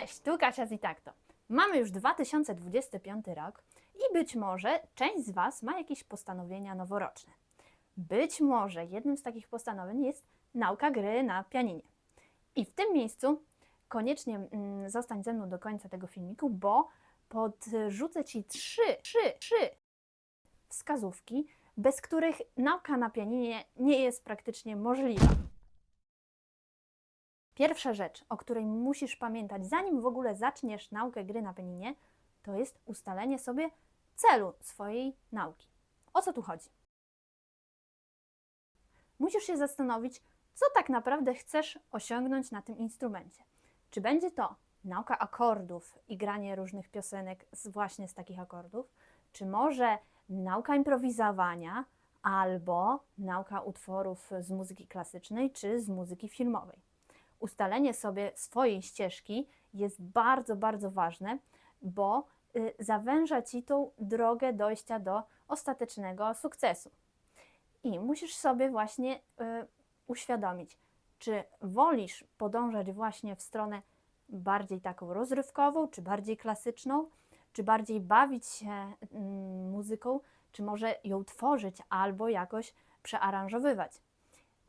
Cześć, tu Kasia z Itakto. Mamy już 2025 rok i być może część z Was ma jakieś postanowienia noworoczne. Być może jednym z takich postanowień jest nauka gry na pianinie. I w tym miejscu koniecznie mm, zostań ze mną do końca tego filmiku, bo podrzucę Ci trzy, trzy, trzy wskazówki, bez których nauka na pianinie nie jest praktycznie możliwa. Pierwsza rzecz, o której musisz pamiętać, zanim w ogóle zaczniesz naukę gry na pianinie, to jest ustalenie sobie celu swojej nauki. O co tu chodzi? Musisz się zastanowić, co tak naprawdę chcesz osiągnąć na tym instrumencie. Czy będzie to nauka akordów i granie różnych piosenek z, właśnie z takich akordów, czy może nauka improwizowania, albo nauka utworów z muzyki klasycznej, czy z muzyki filmowej ustalenie sobie swojej ścieżki jest bardzo, bardzo ważne, bo y, zawęża ci tą drogę dojścia do ostatecznego sukcesu. I musisz sobie właśnie y, uświadomić, czy wolisz podążać właśnie w stronę bardziej taką rozrywkową, czy bardziej klasyczną, czy bardziej bawić się mm, muzyką, czy może ją tworzyć albo jakoś przearanżowywać.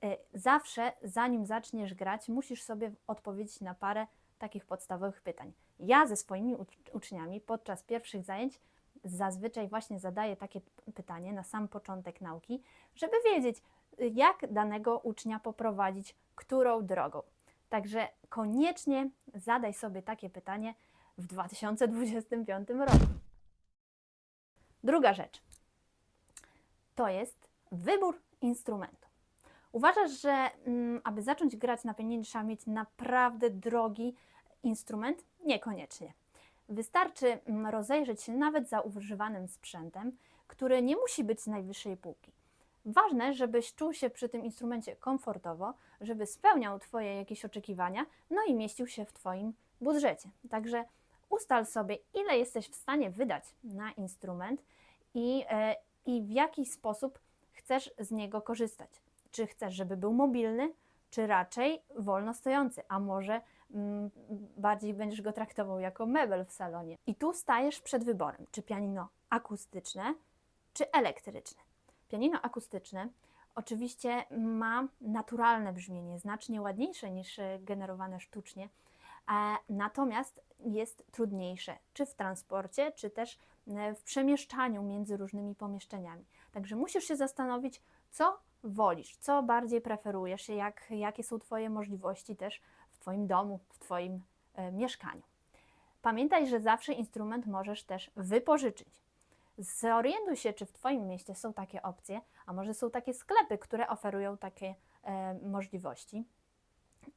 Y, Zawsze, zanim zaczniesz grać, musisz sobie odpowiedzieć na parę takich podstawowych pytań. Ja ze swoimi ucz- uczniami podczas pierwszych zajęć zazwyczaj właśnie zadaję takie pytanie na sam początek nauki, żeby wiedzieć, y, jak danego ucznia poprowadzić, którą drogą. Także koniecznie zadaj sobie takie pytanie w 2025 roku. Druga rzecz to jest wybór instrumentu. Uważasz, że mm, aby zacząć grać na pianinie trzeba mieć naprawdę drogi instrument? Niekoniecznie. Wystarczy mm, rozejrzeć się nawet za używanym sprzętem, który nie musi być z najwyższej półki. Ważne, żebyś czuł się przy tym instrumencie komfortowo, żeby spełniał Twoje jakieś oczekiwania, no i mieścił się w Twoim budżecie. Także ustal sobie, ile jesteś w stanie wydać na instrument i, e, i w jaki sposób chcesz z niego korzystać. Czy chcesz, żeby był mobilny, czy raczej wolno stojący, a może mm, bardziej będziesz go traktował jako mebel w salonie. I tu stajesz przed wyborem, czy pianino akustyczne, czy elektryczne. Pianino akustyczne oczywiście ma naturalne brzmienie, znacznie ładniejsze niż e, generowane sztucznie, e, natomiast jest trudniejsze, czy w transporcie, czy też e, w przemieszczaniu między różnymi pomieszczeniami. Także musisz się zastanowić, co wolisz, co bardziej preferujesz, jak, jakie są Twoje możliwości też w Twoim domu, w Twoim e, mieszkaniu. Pamiętaj, że zawsze instrument możesz też wypożyczyć. Zorientuj się, czy w Twoim mieście są takie opcje, a może są takie sklepy, które oferują takie e, możliwości.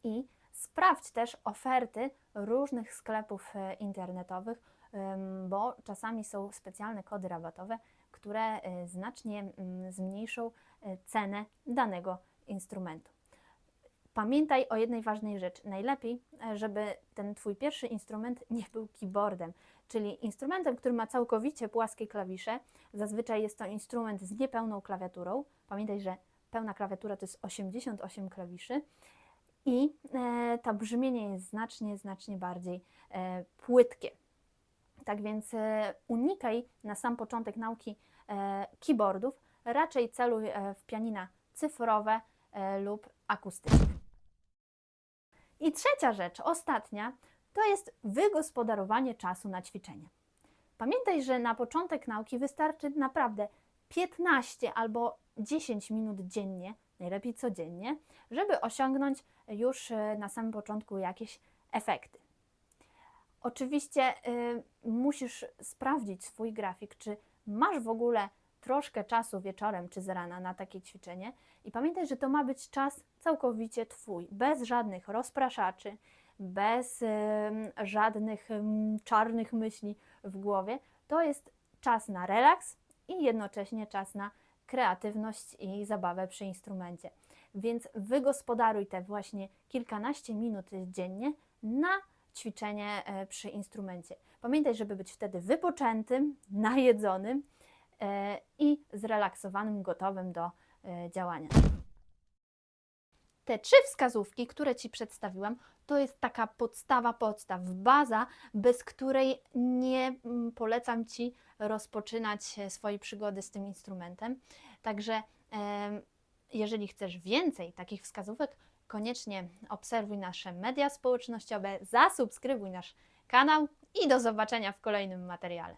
I sprawdź też oferty różnych sklepów e, internetowych, bo czasami są specjalne kody rabatowe, które e, znacznie zmniejszą e, cenę danego instrumentu. Pamiętaj o jednej ważnej rzeczy. Najlepiej, e, żeby ten Twój pierwszy instrument nie był keyboardem, czyli instrumentem, który ma całkowicie płaskie klawisze. Zazwyczaj jest to instrument z niepełną klawiaturą. Pamiętaj, że pełna klawiatura to jest 88 klawiszy i e, to brzmienie jest znacznie, znacznie bardziej e, płytkie. Tak więc e, unikaj na sam początek nauki e, keyboardów, raczej celuj e, w pianina cyfrowe lub akustyczne. I trzecia rzecz, ostatnia, to jest wygospodarowanie czasu na ćwiczenie. Pamiętaj, że na początek nauki wystarczy naprawdę 15 albo 10 minut dziennie, najlepiej codziennie, żeby osiągnąć już na samym początku jakieś efekty. Oczywiście y, musisz sprawdzić swój grafik, czy masz w ogóle troszkę czasu wieczorem czy z rana na takie ćwiczenie. I pamiętaj, że to ma być czas całkowicie Twój, bez żadnych rozpraszaczy, bez ym, żadnych ym, czarnych myśli w głowie. To jest czas na relaks i jednocześnie czas na kreatywność i zabawę przy instrumencie. Więc wygospodaruj te właśnie kilkanaście minut dziennie na ćwiczenie e, przy instrumencie. Pamiętaj, żeby być wtedy wypoczętym, najedzonym e, i zrelaksowanym, gotowym do e, działania. te trzy wskazówki, które Ci przedstawiłam, to jest taka podstawa podstaw, baza, bez której nie mm, polecam Ci rozpoczynać swojej przygody z tym instrumentem. Także jeżeli chcesz więcej takich wskazówek, koniecznie obserwuj nasze media społecznościowe, zasubskrybuj nasz kanał i do zobaczenia w kolejnym materiale.